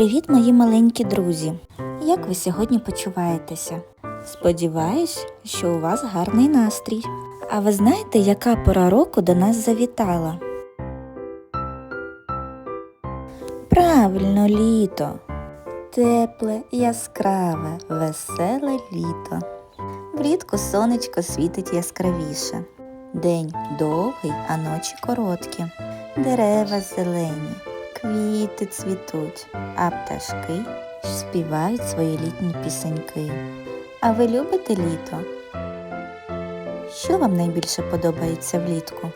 Привіт, мої маленькі друзі! Як ви сьогодні почуваєтеся? Сподіваюсь, що у вас гарний настрій. А ви знаєте, яка пора року до нас завітала? Правильно, літо. Тепле, яскраве, веселе літо. Влітку сонечко світить яскравіше. День довгий, а ночі короткі. Дерева зелені, квіти цвітуть, а пташки співають свої літні пісеньки. А ви любите літо? Що вам найбільше подобається влітку?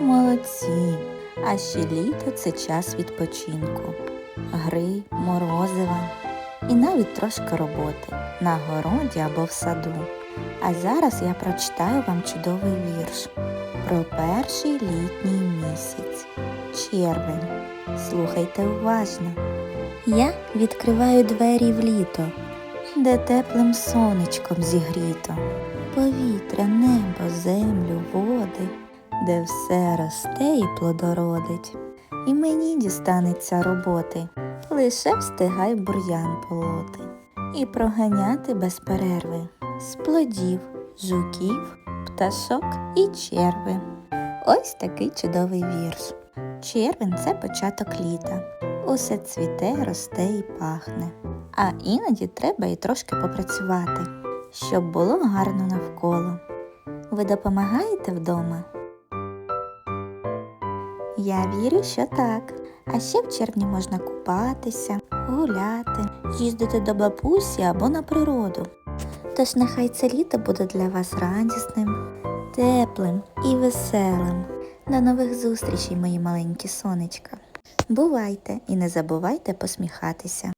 Молодці! А ще літо це час відпочинку, гри, морозива і навіть трошки роботи на городі або в саду. А зараз я прочитаю вам чудовий вірш про перший літній місяць червень. Слухайте уважно. Я відкриваю двері в літо, де теплим сонечком зігріто. Повітря, небо, землю, води, де все росте і плодородить. І мені дістанеться роботи, лише встигай бур'ян полоти і проганяти без перерви з плодів, жуків, пташок і черви. Ось такий чудовий вірш. Червень це початок літа. Усе цвіте, росте і пахне. А іноді треба і трошки попрацювати, щоб було гарно навколо. Ви допомагаєте вдома? Я вірю, що так. А ще в червні можна купатися, гуляти, їздити до бабусі або на природу. Тож нехай це літо буде для вас радісним, теплим і веселим. До нових зустрічей, мої маленькі сонечка. Бувайте і не забувайте посміхатися.